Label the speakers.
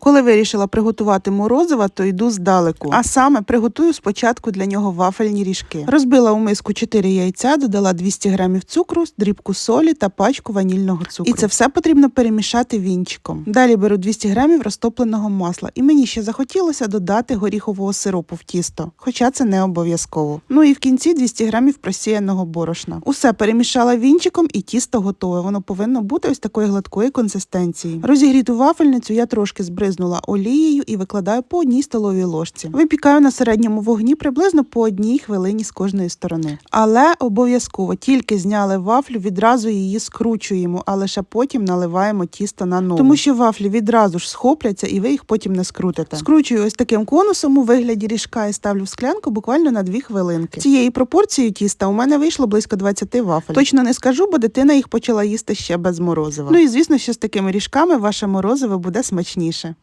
Speaker 1: Коли вирішила приготувати морозива, то йду здалеку. А саме приготую спочатку для нього вафельні ріжки. Розбила у миску 4 яйця, додала 200 грамів цукру, дрібку солі та пачку ванільного цукру. І це все потрібно перемішати вінчиком. Далі беру 200 грамів розтопленого масла. І мені ще захотілося додати горіхового сиропу в тісто, хоча це не обов'язково. Ну і в кінці 200 грамів просіяного борошна. Усе перемішала вінчиком і тісто готове. Воно повинно бути ось такої гладкої консистенції. Розігріту вафельницю я трошки збризнула олією і викладаю по одній столовій ложці. Випікаю на середньому вогні приблизно по одній хвилині з кожної сторони. Але обов'язково тільки зняли вафлю, відразу її скручуємо, а лише потім наливаємо тісто на нову. Тому що вафлі відразу ж схопляться і ви їх потім не скрутите. Скручую ось таким конусом у вигляді ріжка і ставлю в склянку буквально на 2 хвилинки. Цієї пропорції тіста у мене вийшло близько 20 вафель. Точно не скажу, бо дитина їх почала їсти ще без морозива. Ну і звісно, що з такими ріжками ваше морозиво буде смачніше.